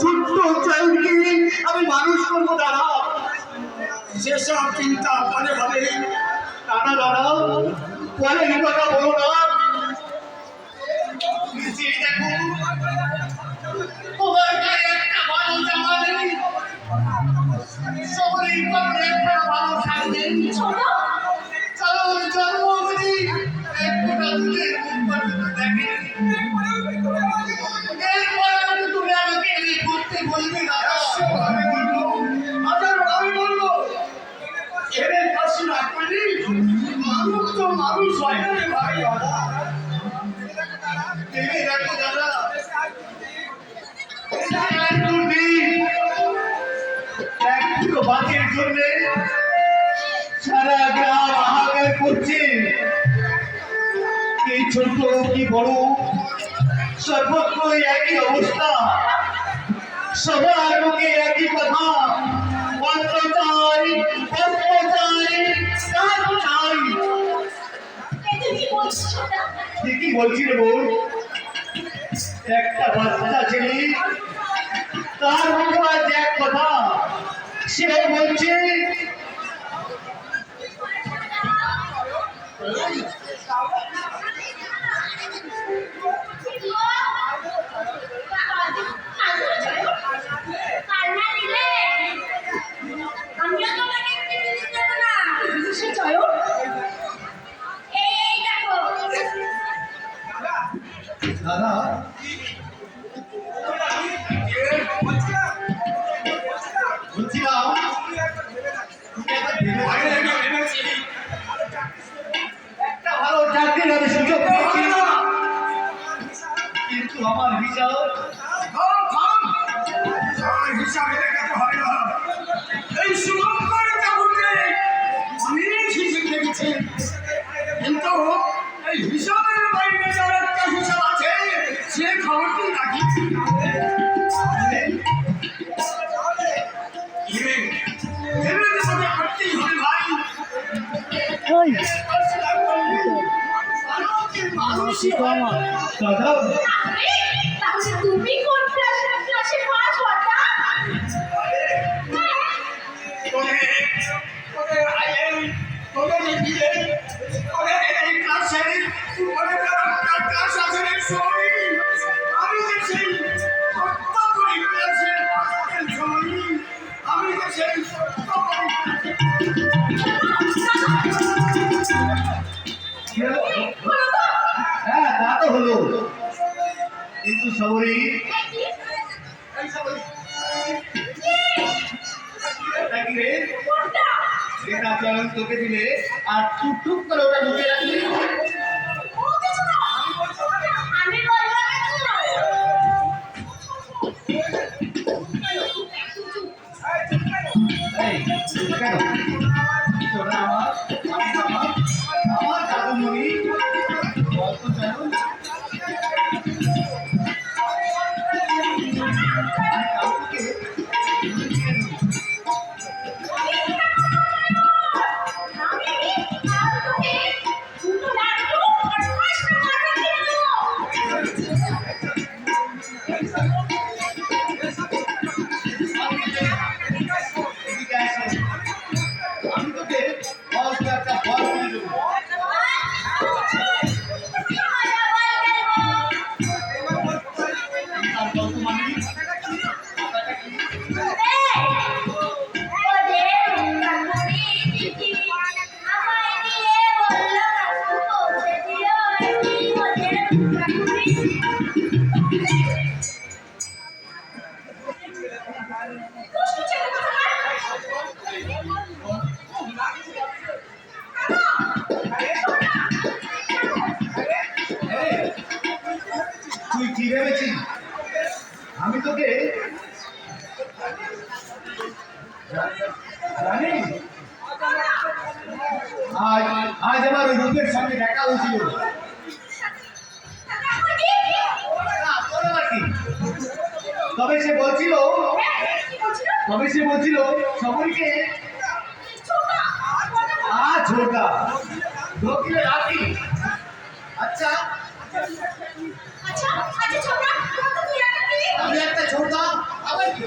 ছোট্ট চাইল্ডকে আমি মানুষ করব, দাদা। সেসব চিন্তা পরে হবে, দাদা দাদা, পরে এই কথা বলো না গায়ে একটা নেই। শহরের মানুষ হয় রে ভাই সারা গ্রাম হাহাকার করছে কি ছোট কি বড়? সর্বত্র একই অবস্থা সবার মুখে একই কথা। অন্ন ঠিকই বলছি রে বোন একটা বাচ্চা ছেলে তার মুখে আজ এক কথা। সে বলছে আমিও তোমাকে না? সে কিন্তু আমার হিসাব হিসাবে দেখাতে হয় না এই সুযোগ মানুষই হয় দাদা আরে তাহলে তুমি কোন ক্লাসে ক্লাসে পাস হতা তোদের তোদের আইএল তোদের বিয়ে তোদের এই ক্লাসে তোদের একটা ক্লাস আছে রে সবাই আমি যে সেই সত্য করে ক্লাসে পাশের সময় আমি যে সেই সত্য করে কি হলো? হ্যাঁ কিন্তু সবরই এই সবাই নাকি রে কোনটা এটা চয়ন তোকে দিলে আর টুক টুক করে ওটা ঢুকে রাখবি কেন আমার আমার আমার দাদুমণি তুই কি ভেবেছিস? আমি তোকে আজ আজ আমার রূপের সঙ্গে দেখা হয়েছিল। তবে সে বলছিল তবে সে বলছিল সবাইকে আ ছোটা ঢোকলে রাখি আচ্ছা। আচ্ছা আচ্ছা ছোটা আমি একটা ছোটা আবার কি?